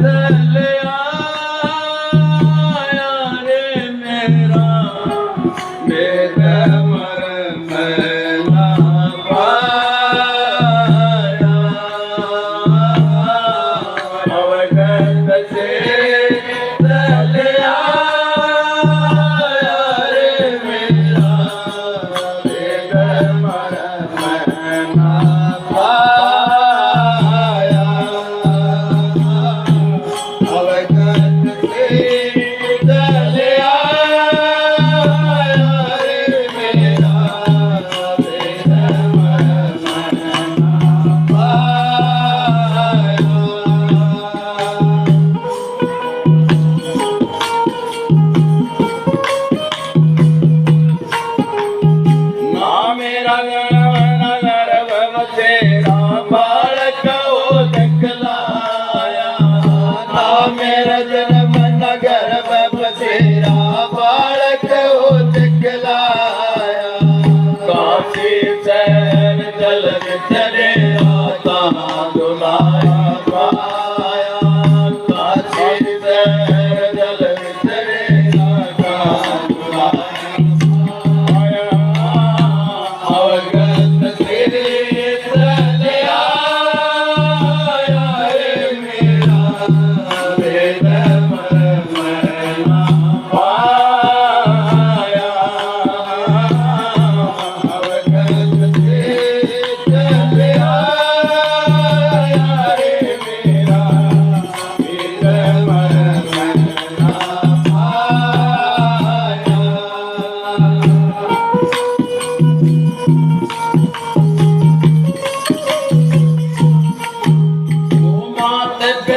ਦਲਿਆ ਮੇਰਾ ਨਾ ਮੇਰਾ ਨਗਰ ਬਵਤੇਰਾ ਬਾਲਕ ਉਹ ਦਿਖਲਾਇਆ। ਨਾ ਮੇਰਾ ਜਨਮ ਨਗਰ ਬਵਤੇਰਾ ਬਾਲਕ ਉਹ ਦਿਖਲਾਇਆ। ਕਾਸ਼ੀ ਸੈਨ ਜਲ ਚਲੇ ਰਾਤਾ ਦੁਲਾਇਆ ਪਾਇਆ। ਕਾਸ਼ੀ ਸੈਨ ਜਲ ਵਿਚਰੇ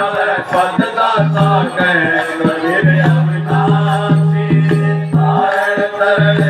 ਨਮਸ ਲਹੂ ਨਾ ਮੇਰੇ ਹਮ ਸਤ ਉਪਾਸੀ ਤਾਰਣ ਤਰਨ ਅਵਰ ਪਦ ਦਾਤਾ ਕਹਿ ਕਬੀਰ ਅਵਿਨਾਸੀ ਤਾਰਣ ਤਰਨ